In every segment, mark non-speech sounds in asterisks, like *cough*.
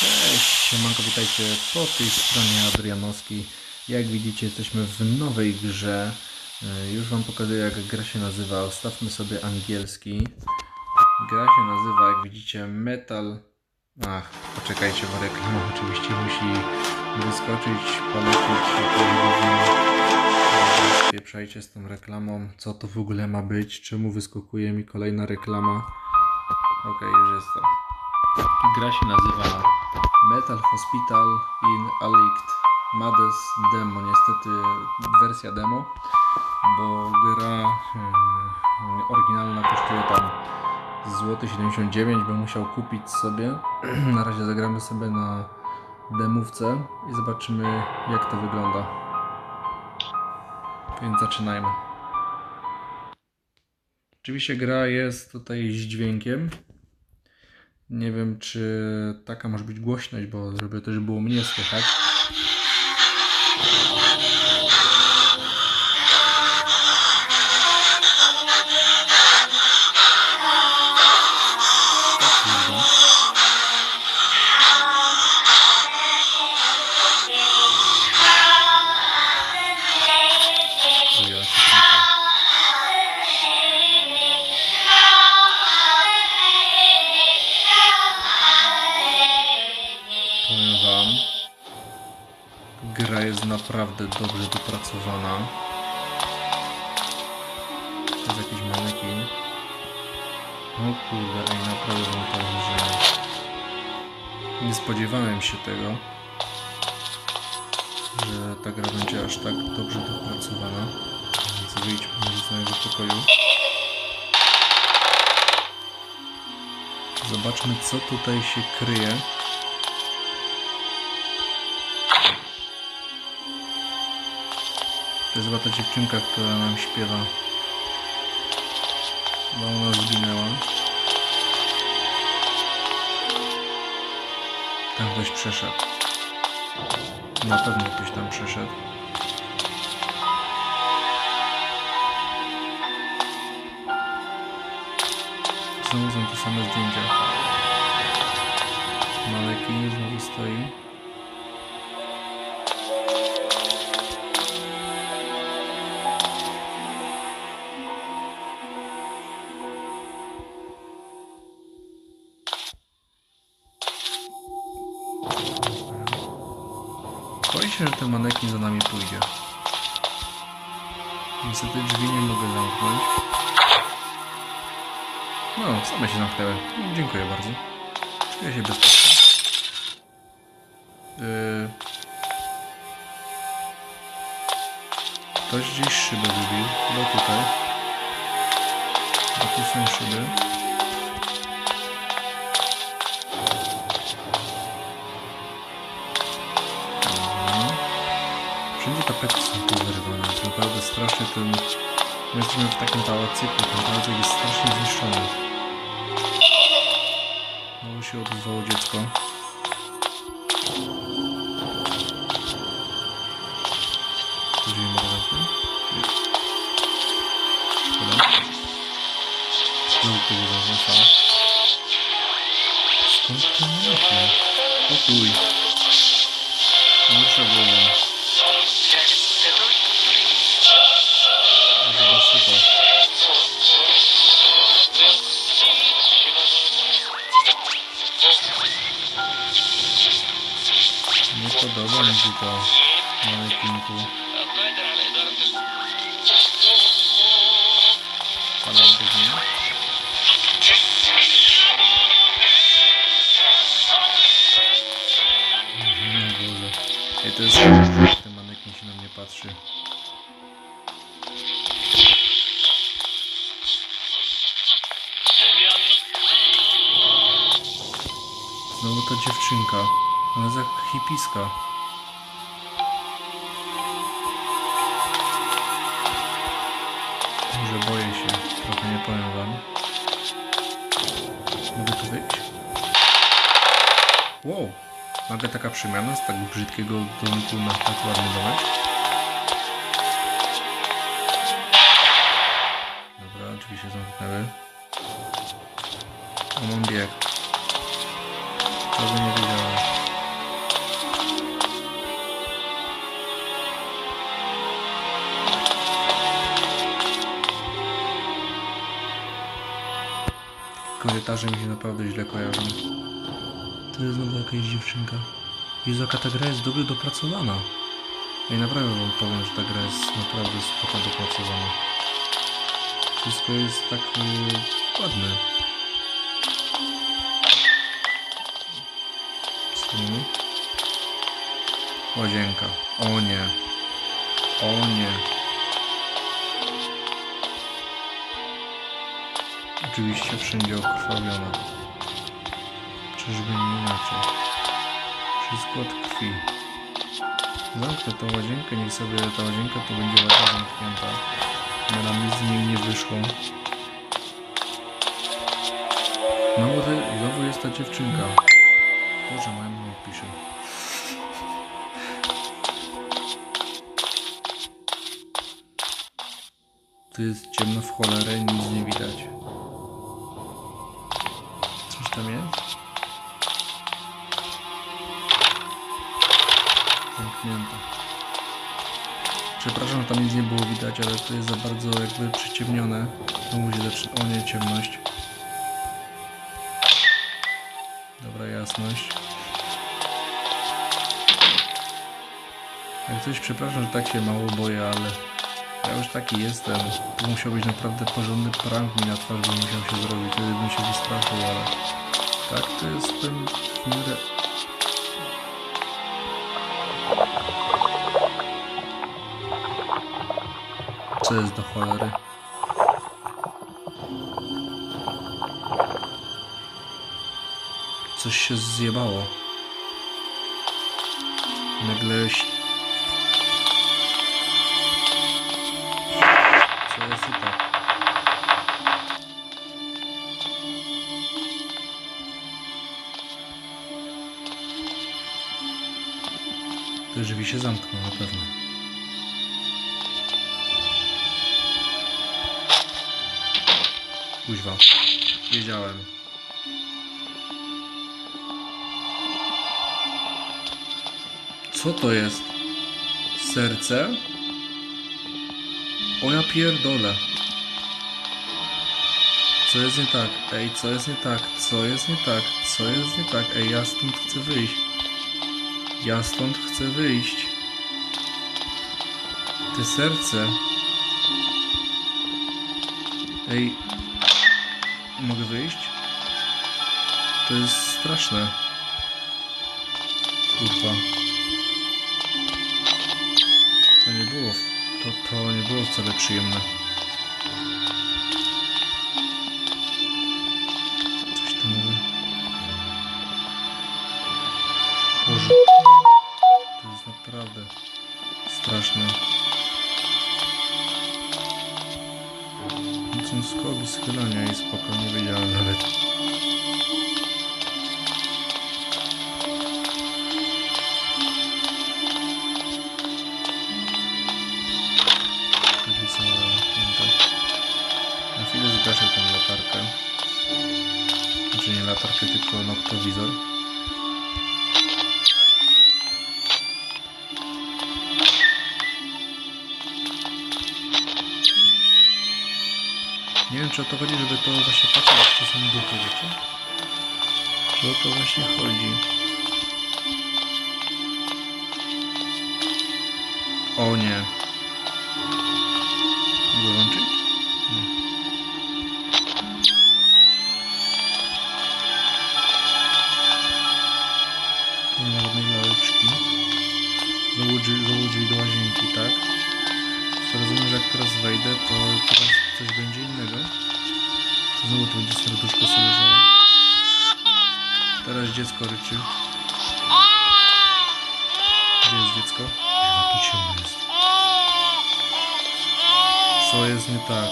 Cześć, siemanko, witajcie po tej stronie Adrianowski. Jak widzicie, jesteśmy w nowej grze. E, Już Wam pokazuję, jak gra się nazywa. Ustawmy sobie angielski. Gra się nazywa, jak widzicie, Metal... Ach, poczekajcie, bo reklama oczywiście musi wyskoczyć, polecić. Spieprzajcie z tą reklamą. Co to w ogóle ma być? Czemu wyskakuje mi kolejna reklama? Okej, już jest to. Gra się nazywa Metal Hospital in Alict Mades Demo. Niestety wersja demo, bo gra hmm, oryginalna kosztuje tam złoty 79, bym musiał kupić sobie. *clears throat* na razie zagramy sobie na demówce i zobaczymy jak to wygląda. Więc zaczynajmy. Oczywiście gra jest tutaj z dźwiękiem. Nie wiem, czy taka może być głośność, bo żeby też było mnie słychać. Powiem wam, gra jest naprawdę dobrze dopracowana. To jest jakiś manekin. O kurde, ej, naprawdę wam powiem, że nie spodziewałem się tego, że ta gra będzie aż tak dobrze dopracowana. Więc wyjdźmy z mojego pokoju. Zobaczmy, co tutaj się kryje. To jest chyba ta dziewczynka, która nam śpiewa. Bo ona zginęła. Tam ktoś przeszedł. Na pewno ktoś tam przeszedł. Znowu są te same zdjęcia. Malekin znowu stoi. Pójdzie. Niestety drzwi nie mogę zamknąć. No, same się zamknęły. Dziękuję bardzo. Czuję się bezpiecznie. Yy... Ktoś gdzieś szybę wybił. No tutaj. Bo tu są szyby. Tapety są powyrwane. To naprawdę strasznie ten... My jesteśmy w takim pałacyku, ten pałacyk jest strasznie zniszczony. Znowu się odezwało dziecko. Tu drzwi mogę zamknąć? Nie. Szkoda. Znowu ktoś jest zamknięty. Skąd ten mocno? O podoba to manekinku. Pamiętaj mnie? Nie Boże. Ej, to jest ten manekin się na mnie patrzy. Znowu ta dziewczynka. Jest jak hipiska. Może boję się. Trochę nie powiem wam. Mogę tu wyjść? Wow! Nagle taka przemiana z tak brzydkiego domku na tak ładny domek. Dobra, drzwi się zamknęły. O, mam bieg. Tego nie wiedziałem. Korytarze mi się naprawdę źle kojarzą. To jest znowu jakaś dziewczynka. Jezu, ta gra jest dobrze dopracowana. I naprawdę wam powiem, że ta gra jest naprawdę spoko dopracowana. Wszystko jest tak yy, ładne. Stój. Łazienka. O nie. O nie. Oczywiście wszędzie okrwawiona. Czyżby nie inaczej. Wszystko od krwi. Zamknę tą łazienkę, niech sobie ta łazienka tu będzie ładnie zamknięta. Bo nam nic z niej nie wyszło. Znowu, te, znowu jest ta dziewczynka. Boże, moja mama pisze. Tu jest ciemno w cholerę, nic nie widać. Zamknięte. Przepraszam, tam nic nie było widać, ale to jest za bardzo jakby przyciemnione. Znowu zaczyna... O nie, ciemność. Dobra, jasność. Jak coś, przepraszam, że tak się mało boję, ale ja już taki jestem. To musiał być naprawdę porządny prank mi na twarz, by musiał się zrobić, wtedy bym się wystraszył, ale tak to jestem w miarę... Co jest do cholery? Coś się zjebało. Nagle... ś- Co jest i tak? Te drzwi się zamkną na pewno. Kuźwa. Wiedziałem. Co to jest? Serce? O ja pierdolę. Co jest nie tak? Ej, co jest nie tak? Co jest nie tak? Co jest nie tak? Ej, ja stąd chcę wyjść. Ja stąd chcę wyjść. Te serce. Ej, mogę wyjść? To jest straszne. Kurwa. To nie było, to, to nie było wcale przyjemne. Nie wiem czy o to chodzi, żeby to właśnie patrzeć, to są duchy, wiecie? Czy o to właśnie chodzi? O nie. Mogę włączyć? Coś będzie innego. Znowu to będzie serduszko sobie leżało. Teraz dziecko ryczy. Gdzie jest dziecko? Chyba tu ciemno jest. Co jest nie tak?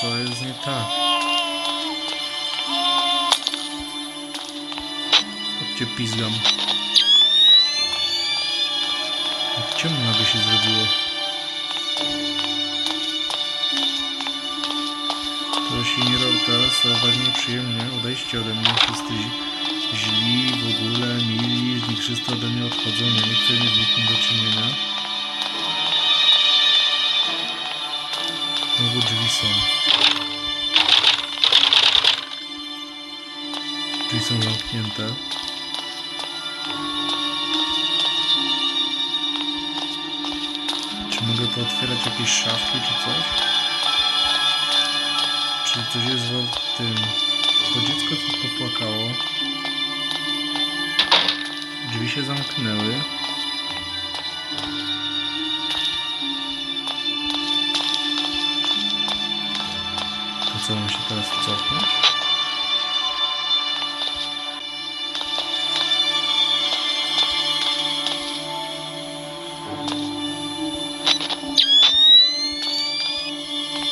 Co jest nie tak? Chodźcie, pizgam. Ciemno nagle się zrobiło. To się nie robi teraz, bardzo nieprzyjemnie. Odejdźcie ode mnie, wszyscy źli, w ogóle, mili, wszyscy ode mnie odchodzą, nie chcę mieć z nikim do czynienia. znowu drzwi są. Drzwi są zamknięte. Pootwierać jakieś szafki czy coś? Czy coś jest w tym? To dziecko co popłakało. Drzwi się zamknęły.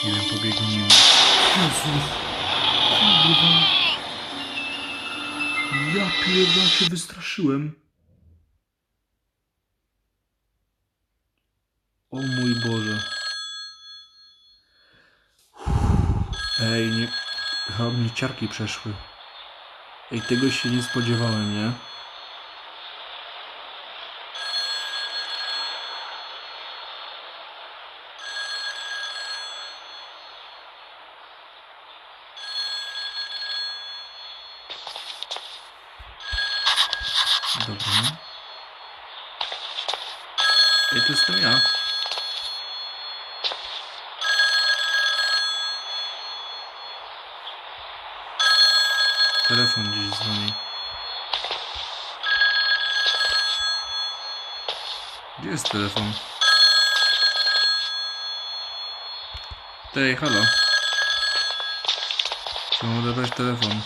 Nie wiem, pobiegnijmy. Jezu! Kurwa! Ja pierdolę się wystraszyłem. O mój Boże. Ej, nie... Chyba mnie ciarki przeszły. Ej, tego się nie spodziewałem, nie? Dobra. Ej, to jestem ja. Telefon gdzieś dzwoni. Gdzie jest telefon? Tej, halo. Czy mam odebrać telefon?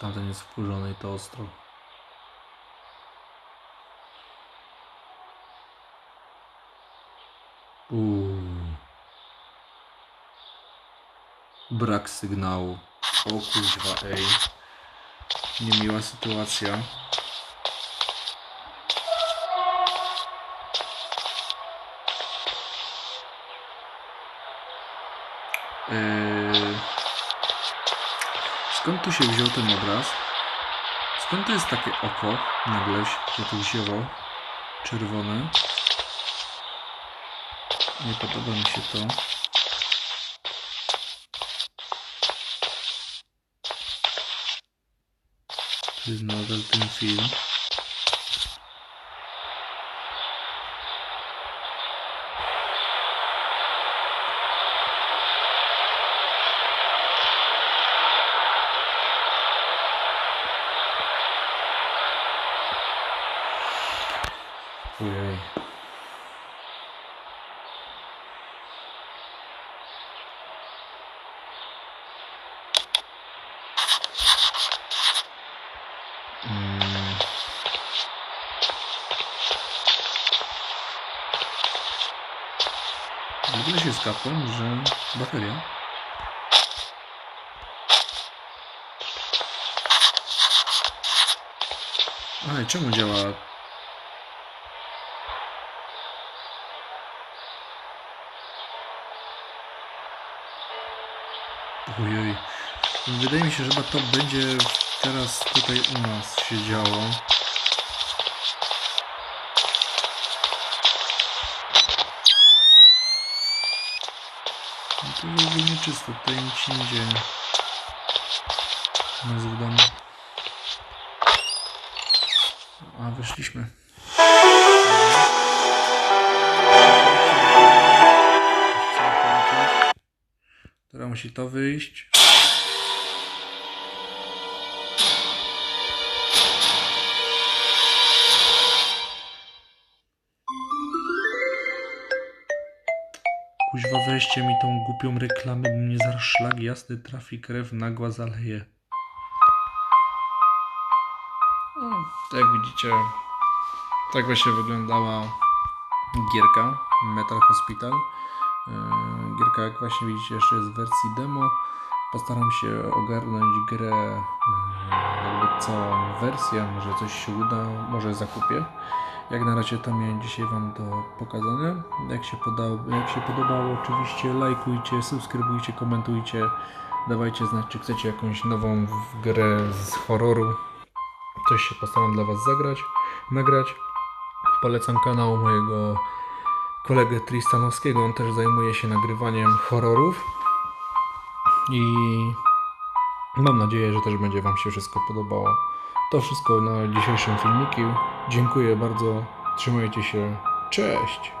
Tamten jest wkurzony i to ostro. Uuu. Brak sygnału. O kuźwa, ej. Niemiła sytuacja. Eee, Skąd tu się wziął ten obraz? Skąd to jest takie oko nagle się tu wzięło? Czerwone. Nie podoba mi się to. To jest nadal ten film. W ogóle się skapłem, że bateria. Ale czemu działa Ojej. Wydaje mi się, że chyba to będzie teraz tutaj u nas się działo. To jest ogólnie czysto, tutaj nic się nie dzieje. Nas w domu. A, wyszliśmy. Która musi to wyjść. Kuźwa, weźcie mi tą głupią reklamę, bo mnie zaraz szlag jasny trafi, krew nagła zaleje. No, jak widzicie, tak właśnie wyglądała gierka Metal Hospital. E, Gierka, jak właśnie widzicie, jeszcze jest w wersji demo. Postaram się ogarnąć grę, e, jakby całą wersję, może coś się uda, może zakupię. Jak na razie to miałem dzisiaj Wam do pokazania. Jak się, podał, jak się podobało, oczywiście lajkujcie, subskrybujcie, komentujcie. Dawajcie znać, czy chcecie jakąś nową grę z horroru. Coś się postaram dla Was zagrać, nagrać. Polecam kanał mojego kolegę Tristanowskiego. On też zajmuje się nagrywaniem horrorów. I mam nadzieję, że też będzie Wam się wszystko podobało. To wszystko na dzisiejszym filmiku. Dziękuję bardzo. Trzymajcie się. Cześć!